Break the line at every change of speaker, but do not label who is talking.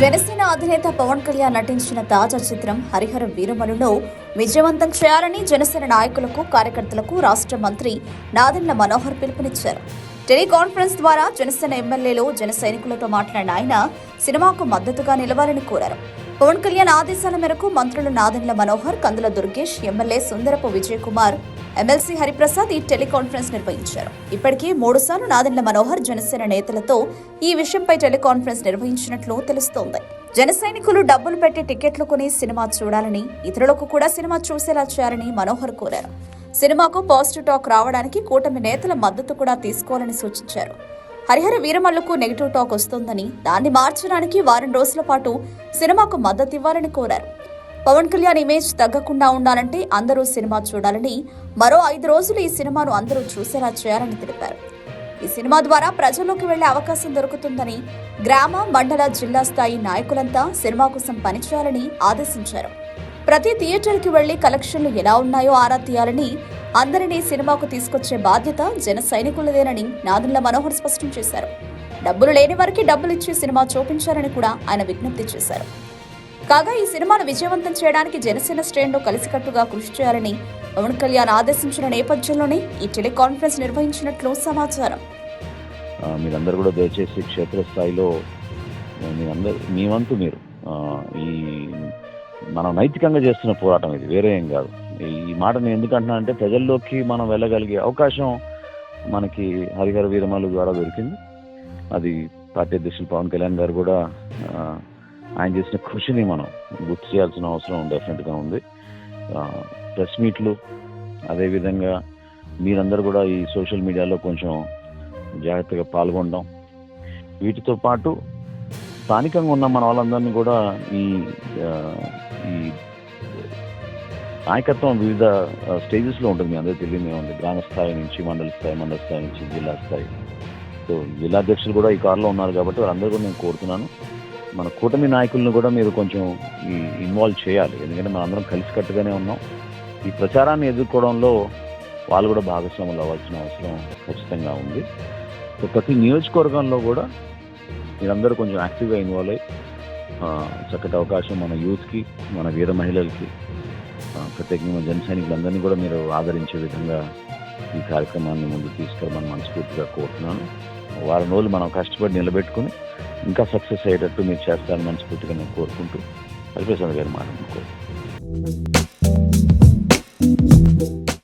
జనసేన అధినేత పవన్ కళ్యాణ్ నటించిన తాజా చిత్రం హరిహర వీరమలులో విజయవంతం చేయాలని జనసేన నాయకులకు కార్యకర్తలకు రాష్ట్ర మంత్రి నాదెండ్ల మనోహర్ పిలుపునిచ్చారు. టెలికాన్ఫరెన్స్ ద్వారా జనసేన ఎమ్మెల్యేలు జన సైనికులతో మాట్లాడిన ఆయన సినిమాకు మద్దతుగా నిలవాలని కోరారు. పవన్ కళ్యాణ్ ఆదేశాల మేరకు మంత్రులు నాదెండ్ల మనోహర్ కందుల దుర్గేష్ ఎమ్మెల్యే సుందరపు విజయ్ కుమార్ ఎమ్మెల్సీ హరిప్రసాద్ ఈ టెలికాన్ఫరెన్స్ నిర్వహించారు. ఇప్పటికే మూడుసార్లు నాదెండ్ల మనోహర్ జనసేన నేతలతో ఈ విషయంపై టెలికాన్ఫరెన్స్ నిర్వహించినట్లు తెలుస్తోంది. జన సైనికులు డబ్బులు పెట్టి టికెట్లు కొని సినిమా చూడాలని ఇతరులకు కూడా సినిమా చూసేలా చేయాలని మనోహర్ కోరారు. సినిమాకు పాజిటివ్ టాక్ రావడానికి కూటమి నేతల మద్దతు కూడా తీసుకోవాలని సూచించారు. హరిహర వీరమల్లుకు నెగిటివ్ టాక్ వస్తోందని దాన్ని మార్చడానికి వారం రోజుల పాటు సినిమాకు మద్దతు ఇవ్వాలని కోరారు. పవన్ కళ్యాణ్ ఇమేజ్ తగ్గకుండా ఉండాలంటే అందరూ సినిమా చూడాలని మరో ఐదు రోజులు ఈ సినిమాను అందరూ చూసేలా చేయాలని తెలిపారు. ఈ సినిమా ద్వారా ప్రజల్లోకి వెళ్ళే అవకాశం దొరుకుతుందని గ్రామ మండల జిల్లా స్థాయి నాయకులంతా సినిమా కోసం పనిచేయాలని ఆదేశించారు. ప్రతి థియేటర్కి వెళ్ళి కలెక్షన్లు ఎలా ఉన్నాయో ఆరా తీయాలని అందరినీ సినిమాకు తీసుకొచ్చే బాధ్యత జన సైనికులదేనని నాదుల మనోహర్ స్పష్టం చేశారు. డబ్బులు లేని వారికి డబ్బులు ఇచ్చి సినిమా చూపించాలని కూడా ఆయన విజ్ఞప్తి చేశారు. కాగా ఈ సినిమాను విజయవంతం చేయడానికి జనసేన శ్రేణులు కలిసికట్టుగా కృషి చేయాలని పవన్ కళ్యాణ్ ఆదేశించిన నేపథ్యంలోనే ఈ టెలికాన్ఫరెన్స్ నిర్వహించినట్లు సమాచారం.
మీరందరూ కూడా దయచేసి క్షేత్రస్థాయిలో మీరందరూ మీ వంతు మీరు ఈ మనం నైతికంగా చేస్తున్న పోరాటం ఇది వేరే ఏం కాదు. ఈ మాట నేను ఎందుకంటున్నా అంటే ప్రజల్లోకి మనం వెళ్ళగలిగే అవకాశం మనకి హరిహర వీరమాలు ద్వారా దొరికింది. అది పార్టీ అధ్యక్షులు పవన్ కళ్యాణ్ గారు కూడా ఆయన చేసిన కృషిని మనం గుర్తు చేయాల్సిన అవసరం డెఫినెట్గా ఉంది. ప్రెస్ మీట్లు అదేవిధంగా మీరందరూ కూడా ఈ సోషల్ మీడియాలో కొంచెం జాగ్రత్తగా పాల్గొనడం. వీటితో పాటు స్థానికంగా ఉన్న మన వాళ్ళందరినీ కూడా ఈ ఈ నాయకత్వం వివిధ స్టేజెస్లో ఉంటుంది. మీ అందరికీ తెలియదు ఉంది గ్రామ స్థాయి నుంచి మండల స్థాయి మండల స్థాయి నుంచి జిల్లా స్థాయి. సో జిల్లా అధ్యక్షులు కూడా ఈ కారులో ఉన్నారు కాబట్టి వాళ్ళందరూ కూడా నేను కోరుతున్నాను. మన కూటమి నాయకులను కూడా మీరు కొంచెం ఈ ఇన్వాల్వ్ చేయాలి. ఎందుకంటే మనం అందరం కలిసికట్టుగానే ఉన్నాం. ఈ ప్రచారాన్ని ఎదుర్కోవడంలో వాళ్ళు కూడా భాగస్వాములు అవ్వాల్సిన అవసరం ఖచ్చితంగా ఉంది. సో ప్రతి నియోజకవర్గంలో కూడా మీరందరూ కొంచెం యాక్టివ్గా ఇన్వాల్వ్ అయ్యి చక్కటి అవకాశం మన యూత్కి మన వీర మహిళలకి ప్రత్యేకంగా జన సైనికులందరినీ కూడా మీరు ఆదరించే విధంగా ఈ కార్యక్రమాన్ని ముందు తీసుకెళ్ళమని మనస్ఫూర్తిగా కోరుతున్నాను. వారం రోజులు మనం కష్టపడి నిలబెట్టుకుని ఇంకా సక్సెస్ అయ్యేటట్టు మీరు చేస్తారని మనస్ఫూర్తిగా నేను కోరుకుంటూ హరిప్రసాద్ గారి మాట కోరుకుంటున్నాను.